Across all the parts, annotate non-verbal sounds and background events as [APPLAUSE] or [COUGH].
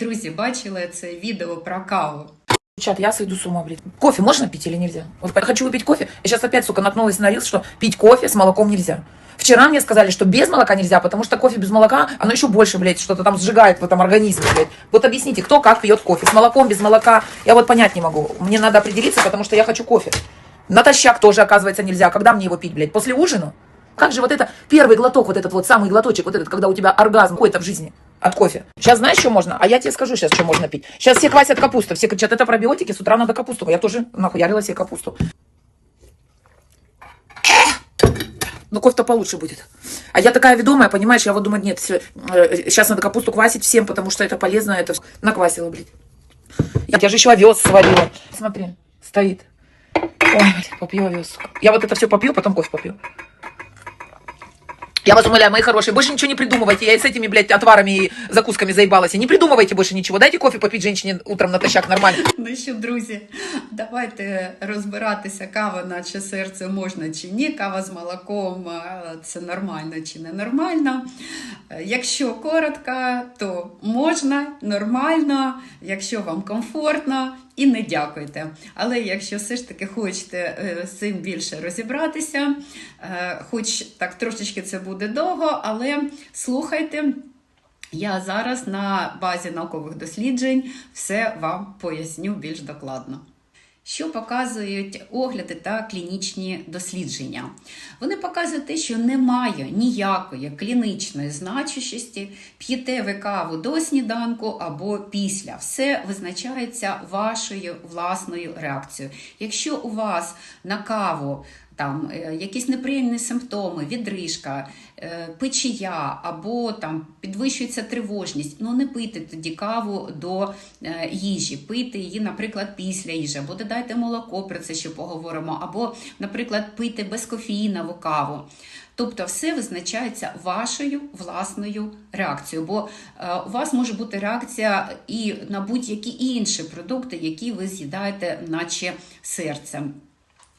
Друзі, бачили це відео про каву. Чат, я сойду с ума, блин. Кофе можно пить или нельзя? Вот хочу выпить кофе. Я сейчас опять, сука, наткнулась на рилс, что пить кофе с молоком нельзя. Вчера мне сказали, что без молока нельзя, потому что кофе без молока, оно еще больше, блядь, что-то там сжигает в этом организме, блядь. Вот объясните, кто как пьет кофе, с молоком, без молока. Я вот понять не могу. Мне надо определиться, потому что я хочу кофе. Натощак тоже, оказывается, нельзя. Когда мне его пить, блядь? После ужина? Как же вот это, первый глоток, вот этот вот самый глоточек, вот этот, когда у тебя оргазм какой-то в жизни от кофе. Сейчас знаешь, что можно? А я тебе скажу сейчас, что можно пить. Сейчас все квасят капусту, все кричат, это пробиотики, с утра надо капусту. Я тоже нахуярила себе капусту. Ну, кофе-то получше будет. А я такая ведомая, понимаешь, я вот думаю, нет, сейчас надо капусту квасить всем, потому что это полезно, это наквасила, блядь. Я, я же еще овес сварила. Смотри, стоит. Ой, попью овес. Я вот это все попью, потом кофе попью. Я вас умоляю, мои хорошие, больше ничего не придумывайте. Я и с этими, блядь, отварами и закусками заебалась. И не придумывайте больше ничего. Дайте кофе попить женщине утром натощак нормально. [LAUGHS] Ну що, друзі, давайте розбиратися, кава наче серце можна чи ні, кава з молоком е, це нормально чи не нормально. Е, Якщо коротко, то можна, нормально, якщо вам комфортно. І не дякуйте. Але якщо все ж таки хочете е, з цим більше розібратися, е, хоч так трошечки це буде довго, але слухайте. Я зараз на базі наукових досліджень все вам поясню більш докладно. Що показують огляди та клінічні дослідження? Вони показують те, що немає ніякої клінічної значущості, п'єте ви каву до сніданку або після. Все визначається вашою власною реакцією. Якщо у вас на каву там е, якісь неприємні симптоми, відрижка, е, печія або там підвищується тривожність. Ну не пийте тоді каву до е, їжі, пийте її, наприклад, після їжі, або додайте молоко, про це ще поговоримо, або, наприклад, пийте безкофеїнову каву. Тобто все визначається вашою власною реакцією, бо у вас може бути реакція і на будь-які інші продукти, які ви з'їдаєте, наче серцем.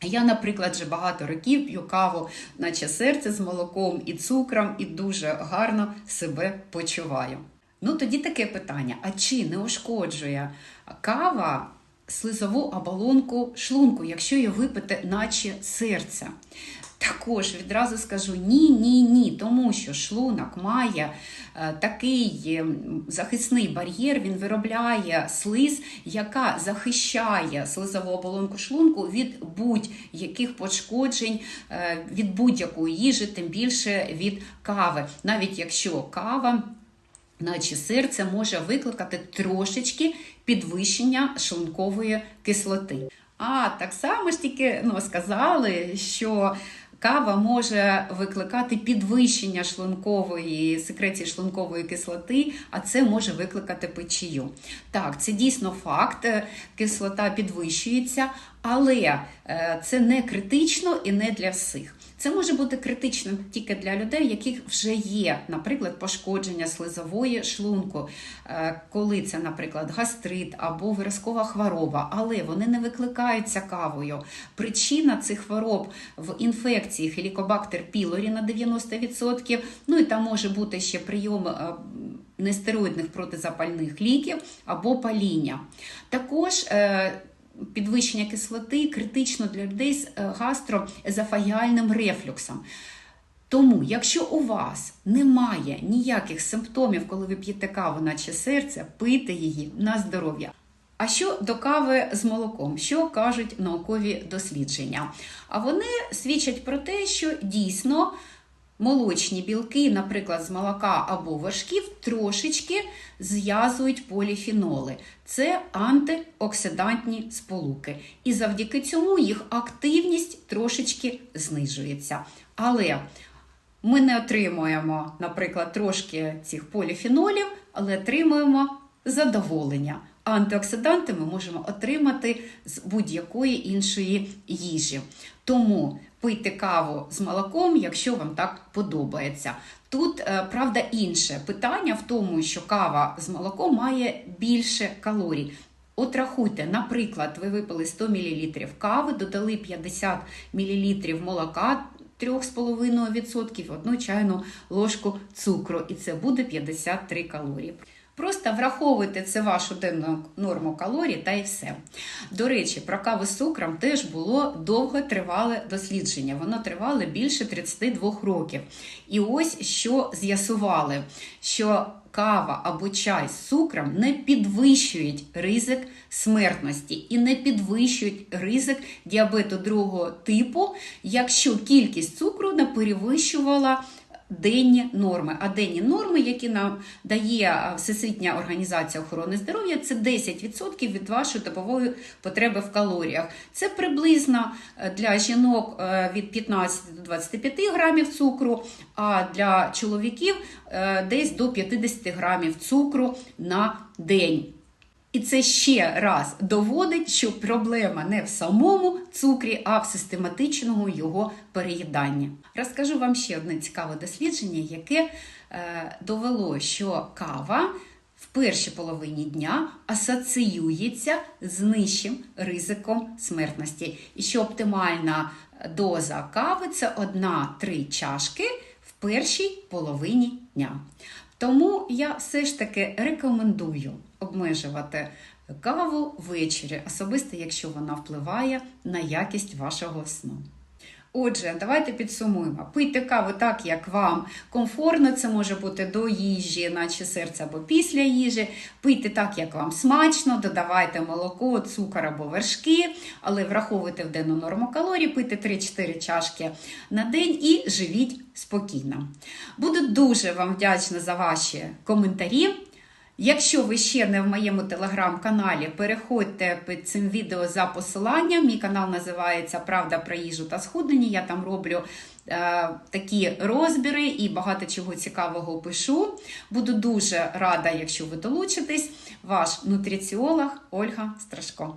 Я, наприклад, вже багато років п'ю каву, наче серце з молоком і цукром, і дуже гарно себе почуваю. Ну тоді таке питання: а чи не ушкоджує кава слизову оболонку шлунку, якщо її випити, наче серце? Також відразу скажу ні, ні, ні, тому що шлунок має е, такий е, захисний бар'єр, він виробляє слиз, яка захищає слизову оболонку шлунку від будь-яких пошкоджень, е, від будь-якої їжі, тим більше від кави, навіть якщо кава. Наче серце може викликати трошечки підвищення шлункової кислоти. А так само ж тільки ну, сказали, що кава може викликати підвищення шлункової секреції шлункової кислоти, а це може викликати печію. Так, це дійсно факт, е, кислота підвищується, але е, це не критично і не для всіх. Це може бути критичним тільки для людей, яких вже є, наприклад, пошкодження слизової шлунку, е, коли це, наприклад, гастрит або виразкова хвороба, але вони не викликаються кавою. Причина цих хвороб в інфекції хелікобактер пілорі на 90%, ну і там може бути ще прийом е, нестероїдних протизапальних ліків або паління. Також е, підвищення кислоти критично для людей з е, гастроезофагіальним рефлюксом. Тому, якщо у вас немає ніяких симптомів, коли ви п'єте каву, наче серце, пийте її на здоров'я. А що до кави з молоком? Що кажуть наукові дослідження? А вони свідчать про те, що дійсно молочні білки, наприклад, з молока або вершків, трошечки зв'язують поліфеноли. Це антиоксидантні сполуки. І завдяки цьому їх активність трошечки знижується. Але ми не отримуємо, наприклад, трошки цих поліфенолів, але отримуємо задоволення. Антиоксиданти ми можемо отримати з будь-якої іншої їжі. Тому пийте каву з молоком, якщо вам так подобається. Тут, е, правда, інше питання в тому, що кава з молоком має більше калорій. От рахуйте, наприклад, ви випили 100 мл кави, додали 50 мл молока. 3,5% одну чайну ложку цукру, і це буде 53 калорії. Просто враховуйте це вашу денну норму калорій та і все. До речі, про каву з цукром теж було довготривале дослідження. Воно тривало більше 32 років. І ось що з'ясували, що кава або чай з цукром не підвищують ризик смертності і не підвищують ризик діабету другого типу, якщо кількість цукру не перевищувала денні норми. А денні норми, які нам дає Всесвітня організація охорони здоров'я, це 10% від вашої добової потреби в калоріях. Це приблизно е, для жінок е, від 15 до 25 грамів цукру, а для чоловіків е, десь до 50 грамів цукру на день. І це ще раз доводить, що проблема не в самому цукрі, а в систематичному його переїданні. Розкажу вам ще одне цікаве дослідження, яке е, довело, що кава в першій половині дня асоціюється з нижчим ризиком смертності. І що оптимальна доза кави це 1-3 чашки першій половині дня. Тому я все ж таки рекомендую обмежувати каву ввечері, особисто якщо вона впливає на якість вашого сну. Отже, давайте підсумуємо. Пийте каву так, як вам комфортно, це може бути до їжі, наче серце або після їжі. Пийте так, як вам смачно, додавайте молоко, цукор або вершки, але враховуйте в денну норму калорій, пийте 3-4 чашки на день і живіть спокійно. Буду дуже вам вдячна за ваші коментарі. Якщо ви ще не в моєму телеграм-каналі, переходьте під цим відео за посиланням. Мій канал називається Правда про їжу та схуднення. Я там роблю е, такі розбіри і багато чого цікавого пишу. Буду дуже рада, якщо ви долучитесь. Ваш нутриціолог Ольга Страшко.